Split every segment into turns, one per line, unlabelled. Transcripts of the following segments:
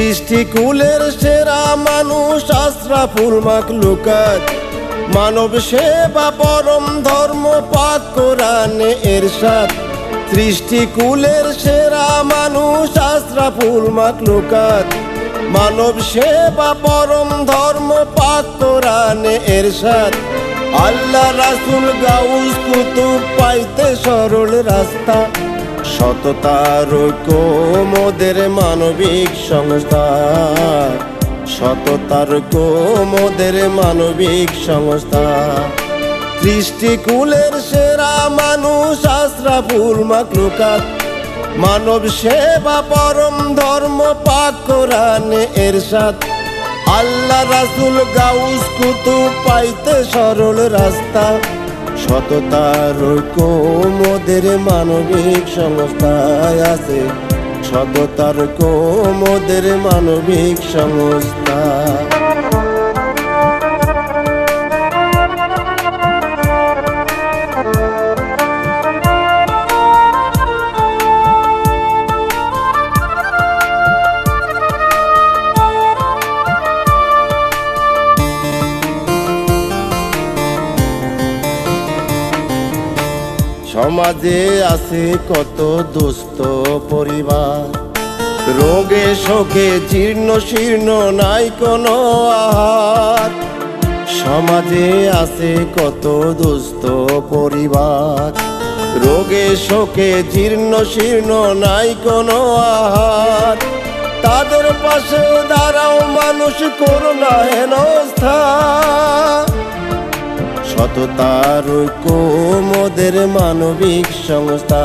সৃষ্টিকুলের সেরা মানুষ আশরাফুল মাকলুকাত মানব সেবা পরম ধর্ম পাক কোরআনে এরশাদ। সৃষ্টিকুলের সেরা মানুষ আশরাফুল মাকলুকাত মানব সেবা পরম ধর্ম পাক কোরআনে এরশাদ। আল্লাহ রাসুল গাউস কুতুব পাইতে সরল রাস্তা। সততার কোমদের মানবিক সংস্থা। সততার কোমদের মানবিক সংস্থা। দৃষ্টিকুলের সেরা মানুষ আশরাফুল মাকলুকাত মানব সেবা পরম ধর্ম পাক কোরআনে এরশাদ। আল্লাহ রাসুল গাউস কুতুব পাইতে সরল রাস্তা। সততার কোমদের মানবিক সংস্থায় আছে। সততার কোমদের মানবিক সংস্থা। সমাজে আছে কত দুস্থ পরিবার। রোগে শোকে জীর্ণ শীর্ণ নাই কোনো আহার। সমাজে আছে কত দুস্থ পরিবার। রোগে শোকে জীর্ণ শীর্ণ নাই কোনো আহার। তাদের পাশে দাঁড়াও মানুষ করোনা হেনস্থা সততার কোমদের মানবিক সংস্থা?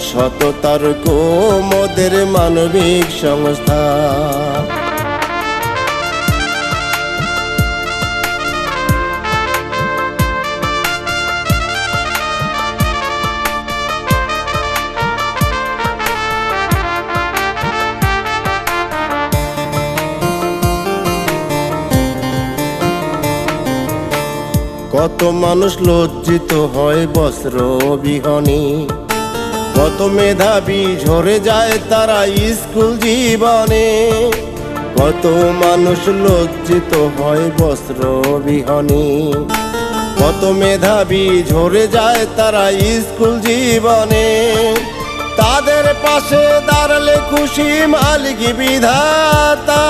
সততার কোমদের মানবিক সংস্থা। কত মানুষ লজ্জিত হয় বস্ত্র বিহনী। কত মেধাবী ঝরে যায় তারা স্কুল জীবনে। কত মানুষ লজ্জিত হয় বস্ত্র বিহনী। কত মেধাবী ঝরে যায় তারা স্কুল জীবনে। তাদের পাশে দাঁড়ালে খুশি মালিক বিধাতা।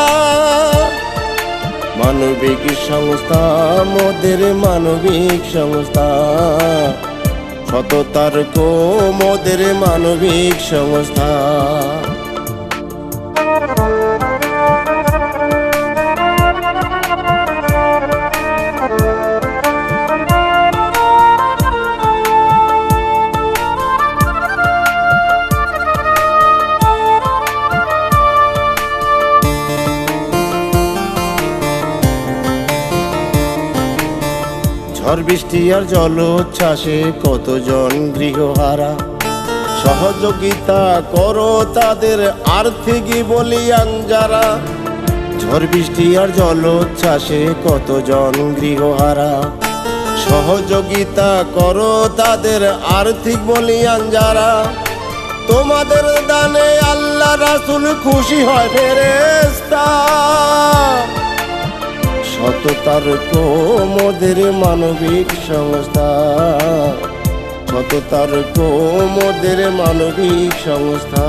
মানবিক সংস্থা মোদের মানবিক সংস্থা। সততার মোদের মানবিক সংস্থা। ঝড় বৃষ্টি আর জলোচ্ছ্বাসে কতজন গৃহহারা? সহযোগিতা করো তাদের আর্থিক বলিয়ান যারা। ঝড় বৃষ্টি আর জলোচ্ছ্বাসে কতজন গৃহহারা? সহযোগিতা করো তাদের আর্থিক বলিয়ান যারা। তোমাদের দানে আল্লাহ রাসুল খুশি হয় ফেরেস্তা সততার কোমদের মানবিক সংস্থা। সততার কোমদের মানবিক সংস্থা।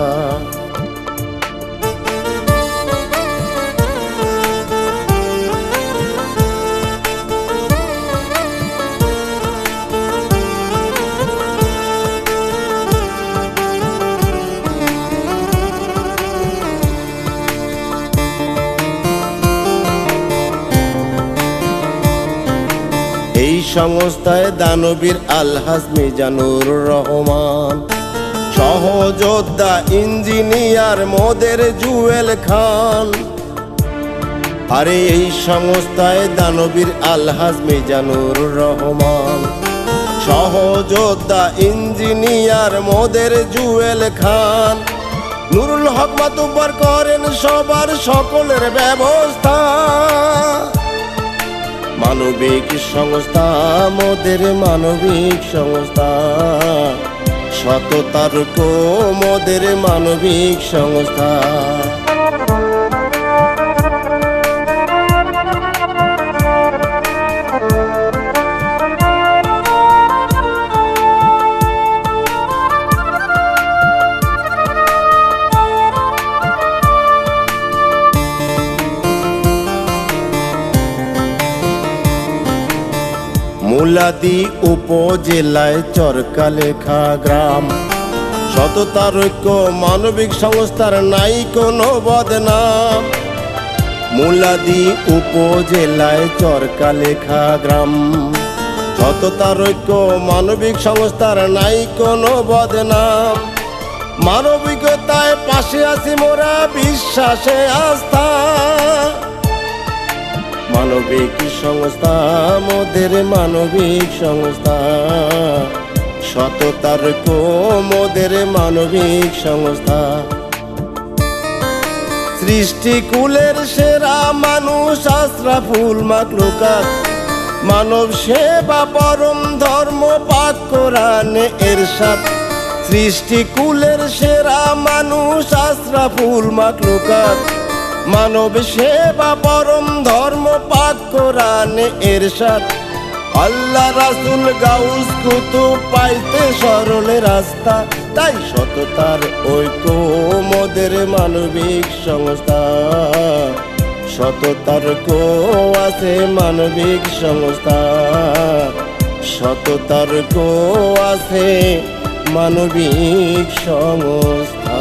সংস্থায় দানবীর আলহাজ মিজানুর রহমান। সহযোদ্ধা ইঞ্জিনিয়ার মোদের জুয়েল খান। আরে এই সংস্থায় দানবীর আলহাজ মিজানুর রহমান। সহযোদ্ধা ইঞ্জিনিয়ার মোদের জুয়েল খান। নুরুল হক মাতুব্বর করেন সবার সকলের ব্যবস্থা। মানবিক সংস্থা মোদের মানবিক সংস্থা। সততার মোদের মানবিক সংস্থা। মুলাদি উপজেলায় চরকালেখা গ্রাম। সততার ঐক্য, মানবিক সংস্থার নাই কোনো বদনাম। মুলাদি উপজেলায় চরকালেখা গ্রাম। সততার ঐক্য, মানবিক সংস্থার নাই কোনো বদনাম। মানবিকতায় পাশে আছি মোরা, বিশ্বাসে আস্থা। মানবিক সংস্থা, মোদের মানবিক সংস্থা। সততার মোদের মানবিক সংস্থা। সৃষ্টিকুলের সেরা মানুষ, আশরাফুল মাকলুকাত মানব সেবা, পরম ধর্ম পাক কোরআনে এরশাদ। সৃষ্টিকুলের সেরা মানুষ, আশরাফুল মাকলুকাত মানব সেবা পরম ধর্ম পাক কোরআনে এরশাদ। আল্লাহ রাসুল গাউস কুতুব পাইতে সরলে রাস্তা, তাই সততার ঐক্য মোদের মানবিক সংস্থা। সততার কো আছে মানবিক সংস্থা। সততার কো আছে মানবিক সংস্থা।